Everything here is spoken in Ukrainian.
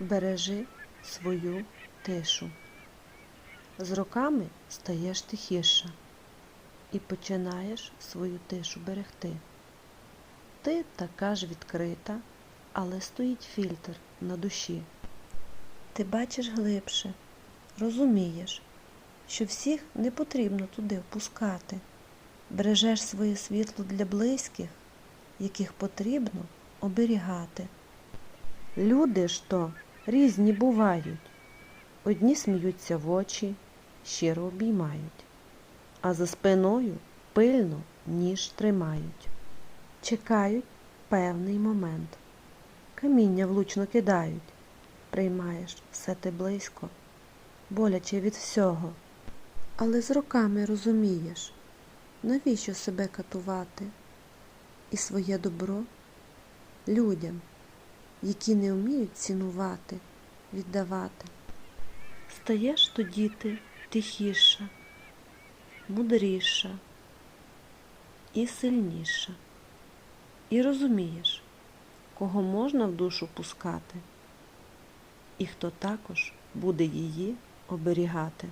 бережи свою тишу. З роками стаєш тихіша і починаєш свою тишу берегти. Ти така ж відкрита, але стоїть фільтр на душі. Ти бачиш глибше, розумієш, що всіх не потрібно туди впускати. Бережеш своє світло для близьких, яких потрібно оберігати. Люди ж то різні бувають. Одні сміються в очі, щиро обіймають, а за спиною пильно ніж тримають. Чекають певний момент. Каміння влучно кидають. Приймаєш все ти близько, боляче від всього. Але з роками розумієш, навіщо себе катувати і своє добро людям, які не вміють цінувати, віддавати. Стаєш тоді ти тихіша, мудріша і сильніша. І розумієш, кого можна в душу пускати, і хто також буде її оберігати.